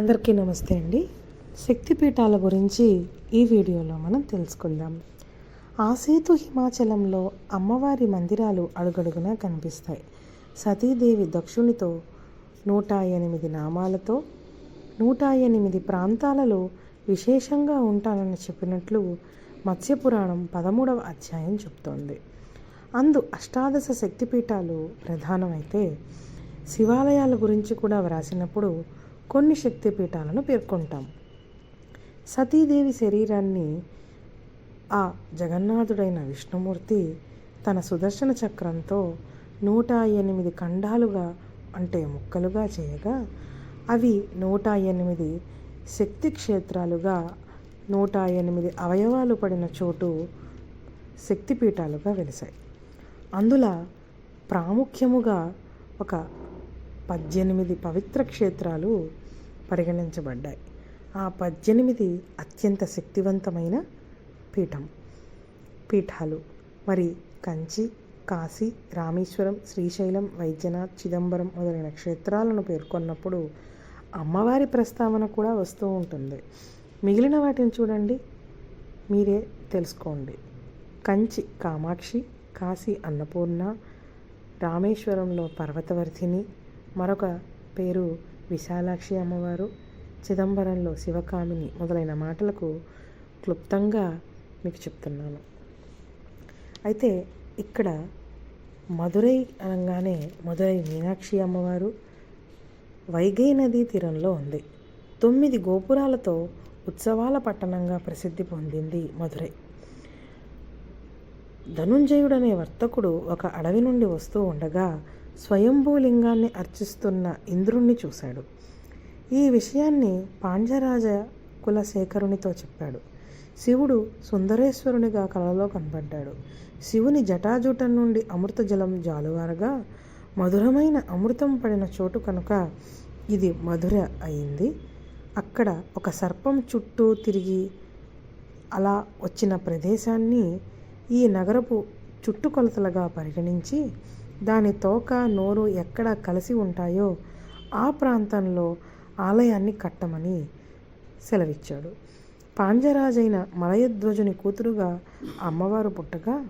అందరికీ నమస్తే అండి. శక్తిపీఠాల గురించి ఈ వీడియోలో మనం తెలుసుకుందాం. ఆసేతు హిమాచలంలో అమ్మవారి మందిరాలు అడుగడుగునా కనిపిస్తాయి. సతీదేవి దక్షునితో నూట ఎనిమిది నామాలతో నూట ఎనిమిది ప్రాంతాలలో విశేషంగా ఉంటానని చెప్పినట్లు మత్స్యపురాణం పదమూడవ అధ్యాయం చెప్తోంది అందు అష్టాదశ శక్తిపీఠాలు ప్రధానమైతే శివాలయాల గురించి కూడా వ్రాసినప్పుడు కొన్ని శక్తిపీఠాలను పేర్కొంటాం. సతీదేవి శరీరాన్ని ఆ జగన్నాథుడైన విష్ణుమూర్తి తన సుదర్శన చక్రంతో నూట ఎనిమిది ఖండాలుగా అంటే ముక్కలుగా చేయగా అవి నూట ఎనిమిది శక్తి క్షేత్రాలుగా నూట ఎనిమిది అవయవాలు పడిన చోటు శక్తిపీఠాలుగా వెలిశాయి. అందులో ప్రాముఖ్యముగా ఒక పద్దెనిమిది పవిత్ర క్షేత్రాలు పరిగణించబడ్డాయి. ఆ పద్దెనిమిది అత్యంత శక్తివంతమైన పీఠం పీఠాలు. మరి కంచి కాశీ రామేశ్వరం శ్రీశైలం వైద్యనాథ్ చిదంబరం మొదలైన క్షేత్రాలను పేర్కొన్నప్పుడు అమ్మవారి ప్రస్తావన కూడా వస్తూ ఉంటుంది. మిగిలిన వాటిని చూడండి. మీరే తెలుసుకోండి. కంచి కామాక్షి కాశీ అన్నపూర్ణ రామేశ్వరంలో పర్వతవర్ధిని మరొక పేరు విశాలాక్షి అమ్మవారు. చిదంబరంలో శివకామిని మొదలైన మాటలకు క్లుప్తంగా మీకు చెప్తున్నాను. అయితే ఇక్కడ మధురై అనగానే మధురై మీనాక్షి అమ్మవారు వైగై నదీ తీరంలో ఉంది. తొమ్మిది గోపురాలతో ఉత్సవాల పట్టణంగా ప్రసిద్ధి పొందింది మధురై. ధనుంజయుడనే వర్తకుడు ఒక అడవి నుండి వస్తూ ఉండగా స్వయంభూలింగాన్ని అర్చిస్తున్న ఇంద్రుణ్ణి చూశాడు. ఈ విషయాన్ని పాండ్యరాజ కులశేఖరునితో చెప్పాడు. శివుడు సుందరేశ్వరునిగా కలలో కనబడ్డాడు. శివుని జటాజుటం నుండి అమృత జలం జాలువారగా మధురమైన అమృతం పడిన చోటు కనుక ఇది మధుర అయింది. అక్కడ ఒక సర్పం చుట్టూ తిరిగి అలా వచ్చిన ప్రదేశాన్ని ఈ నగరపు చుట్టుకొలతలుగా పరిగణించి దాని తోక నోరు ఎక్కడ కలిసి ఉంటాయో ఆ ప్రాంతంలో ఆలయాన్ని కట్టమని సెలవిచ్చాడు. పాంజరాజైన మలయధ్వజుని కూతురుగా అమ్మవారు పుట్టగా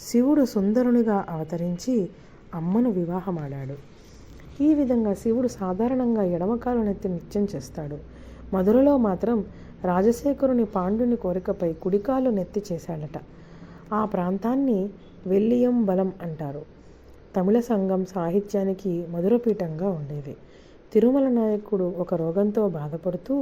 శివుడు సుందరునిగా అవతరించి అమ్మను వివాహమాడాడు. ఈ విధంగా శివుడు సాధారణంగా ఎడమకాలనెత్తి నిత్యం చేస్తాడు. మధురలో మాత్రం రాజశేఖరుని పాండుని కోరికపై కుడికాలు నెత్తి చేశాడట. ఆ ప్రాంతాన్ని వెల్లియం బలం అంటారు. తమిళ సంఘం సాహిత్యానికి మధురపీఠంగా ఉండేది. తిరుమల నాయకుడు ఒక రోగంతో బాధపడుతూ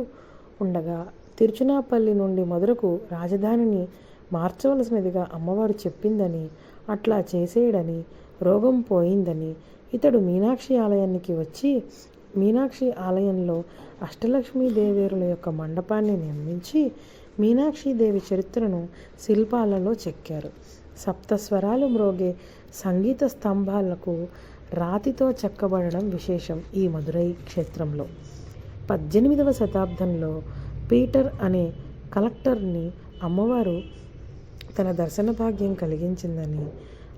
ఉండగా తిరుచునాపల్లి నుండి మధురకు రాజధానిని మార్చవలసినదిగా అమ్మవారు చెప్పిందని అట్లా చేసేయడని రోగం పోయిందని ఇతడు మీనాక్షి ఆలయానికి వచ్చి మీనాక్షి ఆలయంలో అష్టలక్ష్మీ దేవేరుల యొక్క మండపాన్ని నిర్మించి మీనాక్షిదేవి చరిత్రను శిల్పాలలో చెక్కారు. సప్తస్వరాలు మ్రోగే సంగీత స్తంభాలకు రాతితో చెక్కబడడం విశేషం ఈ మధురై క్షేత్రంలో. పద్దెనిమిదవ శతాబ్దంలో పీటర్ అనే కలెక్టర్ని అమ్మవారు తన దర్శన భాగ్యం కలిగించిందని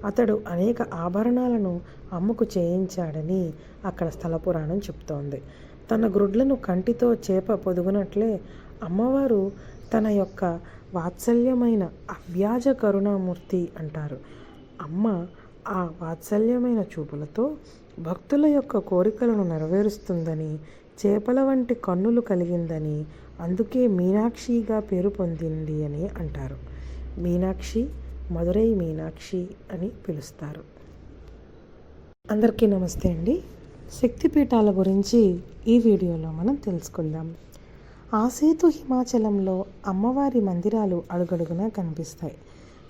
అతడు అనేక ఆభరణాలను అమ్మకు చేయించాడని అక్కడ స్థల పురాణం చెప్తోంది. తన గ్రుడ్లను కంటితో చేప పొదుగునట్లే అమ్మవారు తన యొక్క వాత్సల్యమైన అవ్యాజ కరుణామూర్తి అంటారు. అమ్మ ఆ వాత్సల్యమైన చూపులతో భక్తుల యొక్క కోరికలను నెరవేరుస్తుందని చేపల వంటి కన్నులు కలిగిందని అందుకే మీనాక్షిగా పేరు పొందింది అని అంటారు. మీనాక్షి మధురై మీనాక్షి అని పిలుస్తారు. అందరికీ నమస్తే అండి. శక్తిపీఠాల గురించి ఈ వీడియోలో మనం తెలుసుకుందాం. ఆ సేతు హిమాచలంలో అమ్మవారి మందిరాలు అడుగడుగునా కనిపిస్తాయి.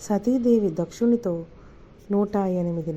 సతీదేవి దక్షునితో నూట ఎనిమిది